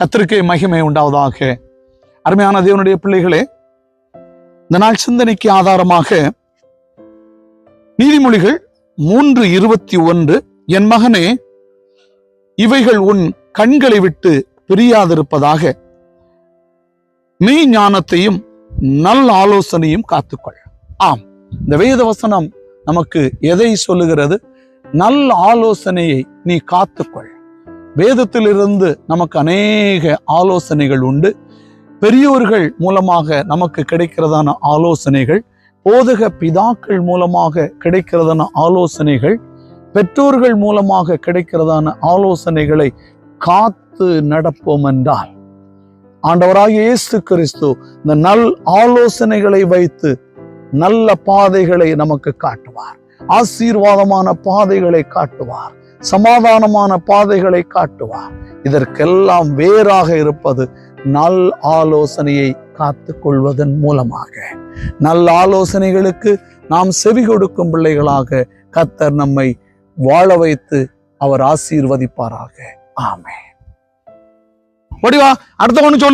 கத்திரிக்கை மகிமை உண்டாவதாக. அருமையான தேவனுடைய பிள்ளைகளே இந்த நாள் சிந்தனைக்கு ஆதாரமாக நீதிமொழிகள் மூன்று இருபத்தி ஒன்று என் மகனே இவைகள் உன் கண்களை விட்டு பிரியாதிருப்பதாக. மெய் ஞானத்தையும் நல் ஆலோசனையும் காத்துக்கொள். ஆம் இந்த வேத வசனம் நமக்கு எதை சொல்லுகிறது? நல் ஆலோசனையை நீ காத்துக்கொள். வேதத்திலிருந்து நமக்கு அநேக ஆலோசனைகள் உண்டு. பெரியோர்கள் மூலமாக நமக்கு கிடைக்கிறதான ஆலோசனைகள் போதக பிதாக்கள் மூலமாக கிடைக்கிறதான ஆலோசனைகள் பெற்றோர்கள் மூலமாக கிடைக்கிறதான ஆலோசனைகளை காத்து நடப்போம் என்றால் ஆண்டவராக இயேசு கிறிஸ்து இந்த நல் ஆலோசனைகளை வைத்து நல்ல பாதைகளை நமக்கு காட்டுவார். ஆசீர்வாதமான பாதைகளை காட்டுவார். சமாதானமான பாதைகளை காட்டுவார் இதற்கெல்லாம் வேறாக இருப்பது நல் ஆலோசனையை காத்து கொள்வதன் மூலமாக. நல்ல ஆலோசனைகளுக்கு நாம் செவி கொடுக்கும் பிள்ளைகளாக கத்தர் நம்மை வாழ வைத்து அவர் ஆசீர்வதிப்பாராக. ஆமே வடிவா அடுத்த ஒன்று சொல்லு